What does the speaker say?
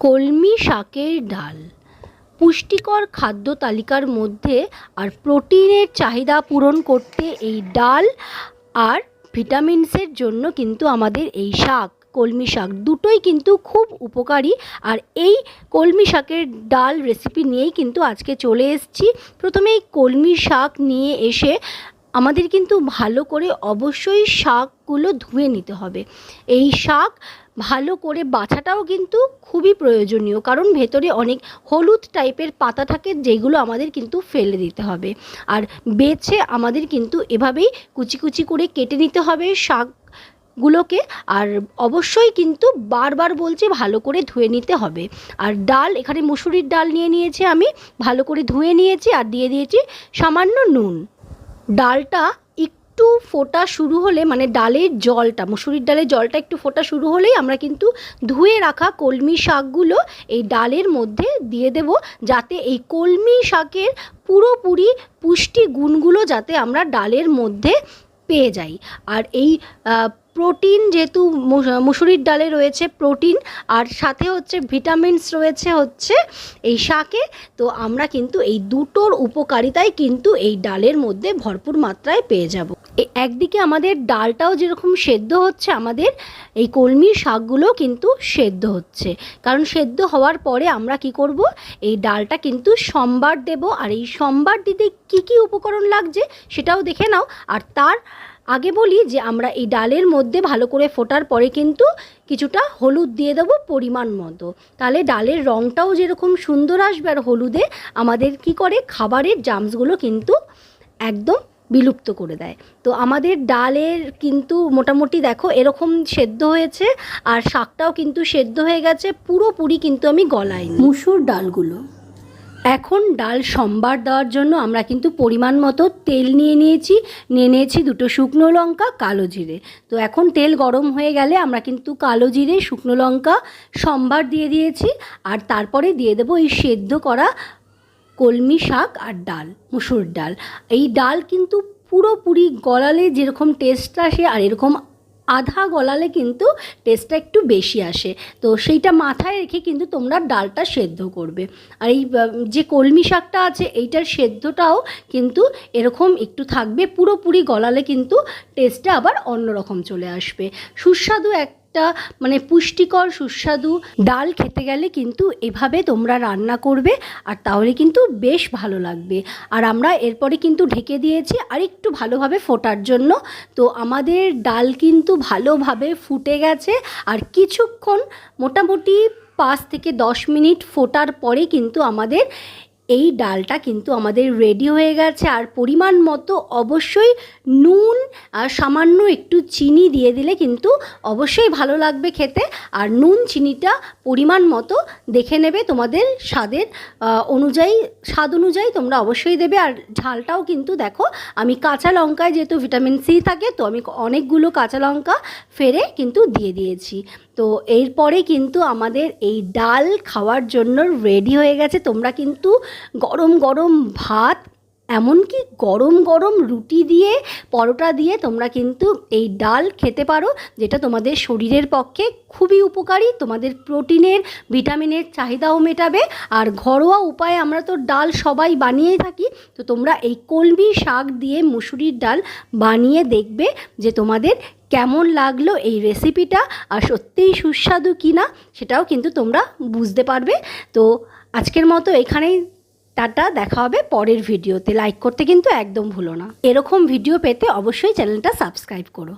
কলমি শাকের ডাল। পুষ্টিকর খাদ্য তালিকার মধ্যে আর প্রোটিনের চাহিদা পূরণ করতে এই ডাল আর ভিটামিনসের জন্য কিন্তু আমাদের এই শাক, কলমি শাক দুটোই কিন্তু খুব উপকারী। আর এই কলমি শাকের ডাল রেসিপি নিয়েই কিন্তু আজকে চলে এসেছি। প্রথমে এই কলমি শাক নিয়ে এসে আমাদের কিন্তু ভালো করে অবশ্যই শাকগুলো ধুয়ে নিতে হবে। এই শাক ভালো করে বাছাটাও কিন্তু খুবই প্রয়োজনীয়, কারণ ভেতরে অনেক হলুদ টাইপের পাতা থাকে যেগুলো আমাদের কিন্তু ফেলে দিতে হবে। আর বেছে আমাদের কিন্তু এভাবেই কুচি কুচি করে কেটে নিতে হবে শাক গুলোকে আর অবশ্যই কিন্তু বারবার বলছি ভালো করে ধুয়ে নিতে হবে। আর ডাল, এখানে মুসুরির ডাল নিয়ে নিয়েছি আমি, ভালো করে ধুয়ে নিয়েছি আর দিয়ে দিয়েছি সামান্য নুন। ডালটা একটু ফোটা শুরু হলে মানে ডালের জলটা, মুসুরির ডালের জলটা একটু ফোটা শুরু হলেই আমরা কিন্তু ধুয়ে রাখা কলমি শাকগুলো এই ডালের মধ্যে দিয়ে দেব, যাতে এই কলমি শাকের পুরোপুরি পুষ্টি গুণগুলো যাতে আমরা ডালের মধ্যে পেয়ে যাই। আর এই প্রোটিন যেহেতু মুস- মুসুরির ডালে রয়েছে প্রোটিন, আর সাথে হচ্ছে ভিটামিনস রয়েছে হচ্ছে এই শাকে, তো আমরা কিন্তু এই দুটোর উপকারিতাই কিন্তু এই ডালের মধ্যে ভরপুর মাত্রায় পেয়ে যাব। একদিকে আমাদের ডালটাও যেরকম সেদ্ধ হচ্ছে, আমাদের এই কলমি শাকগুলো কিন্তু সেদ্ধ হচ্ছে। কারণ সেদ্ধ হওয়ার পরে আমরা কি করব? এই ডালটা কিন্তু সম্বার দেব, আর এই সম্বার দিতে কি কি উপকরণ লাগছে সেটাও দেখে নাও, আর তার আগে বলি যে আমরা এই ডালের মধ্যে ভালো করে ফোটার পরে কিন্তু কিছুটা হলুদ দিয়ে দেবো পরিমাণ মতো। তাহলে ডালের রঙটাও যেরকম সুন্দর আসবে আর হলুদে আমাদের কি করে? খাবারের জামসগুলো কিন্তু একদম বিলুপ্ত করে দেয়। তো আমাদের ডালের কিন্তু মোটামুটি দেখো এরকম সেদ্ধ হয়েছে আর শাকটাও কিন্তু সেদ্ধ হয়ে গেছে, পুরোপুরি কিন্তু আমি গলাইনি। মুসুর ডালগুলো এখন ডাল সম্বার দেওয়ার জন্য আমরা কিন্তু পরিমাণ মতো তেল নিয়ে নিয়েছি। নিয়ে নিয়েছি দুটো শুকনো লঙ্কা, কালো জিরে। তো এখন তেল গরম হয়ে গেলে আমরা কিন্তু কালো জিরে, শুকনো লঙ্কা, সম্বার দিয়ে দিয়েছি। আর তারপরে দিয়ে দেবো এই সেদ্ধ করা কলমি শাক আর ডাল, মুসুর ডাল। এই ডাল কিন্তু পুরোপুরি গলালে যেরকম টেস্ট আসে আর এরকম আধা গলালে কিন্তু টেস্টটা একটু বেশি আসে। তো সেইটা মাথায় রেখে কিন্তু তোমরা ডালটা সেদ্ধ করবে। আর এই যে কলমি শাকটা আছে, এইটার সেদ্ধটাও কিন্তু এরকম একটু থাকবে। পুরোপুরি গলালে কিন্তু টেস্টটা আবার অন্যরকম চলে আসবে। সুস্বাদু একটা মানে পুষ্টিকর, সুস্বাদু ডাল খেতে গেলে কিন্তু এভাবে তোমরা রান্না করবে আর তাহলে কিন্তু বেশ ভালো লাগবে। আর আমরা এরপরে কিন্তু ঢেকে দিয়েছি আর একটু ভালোভাবে ফোটার জন্য। তো আমাদের ডাল কিন্তু ভালোভাবে ফুটে গেছে আর কিছুক্ষণ মোটামুটি পাঁচ থেকে দশ মিনিট ফোটার পরে কিন্তু আমাদের এই ডালটা কিন্তু আমাদের রেডি হয়ে গেছে। আর পরিমাণ মতো অবশ্যই নুন আর সামান্য একটু চিনি দিয়ে দিলে কিন্তু অবশ্যই ভালো লাগবে খেতে। আর নুন চিনিটা পরিমাণ মতো দেখে নেবে তোমাদের স্বাদের অনুযায়ী, স্বাদ অনুযায়ী তোমরা অবশ্যই দেবে। আর ঝালটাও কিন্তু দেখো, আমি কাঁচা লঙ্কায় যেহেতু ভিটামিন সি থাকে, তো আমি অনেকগুলো কাঁচা লঙ্কা ফেরে কিন্তু দিয়ে দিয়েছি। তো এরপরে কিন্তু আমাদের এই ডাল খাওয়ার জন্য রেডি হয়ে গেছে। তোমরা কিন্তু গরম গরম ভাত এমনকি গরম গরম রুটি দিয়ে, পরোটা দিয়ে তোমরা কিন্তু এই ডাল খেতে পারো, যেটা তোমাদের শরীরের পক্ষে খুবই উপকারী, তোমাদের প্রোটিনের, ভিটামিনের চাহিদাও মেটাবে। আর ঘরোয়া উপায়ে আমরা তো ডাল সবাই বানিয়েই থাকি, তো তোমরা এই কলমি শাক দিয়ে মুসুরির ডাল বানিয়ে দেখবে যে তোমাদের কেমন লাগল এই রেসিপিটা আর সত্যিই সুস্বাদু কি না সেটাও কিন্তু তোমরা বুঝতে পারবে। তো আজকের মতো এখানেই টাটা, দেখা হবে পরের ভিডিওতে। লাইক করতে কিন্তু একদম ভুলো না। এরকম ভিডিও পেতে অবশ্যই চ্যানেলটা সাবস্ক্রাইব করো।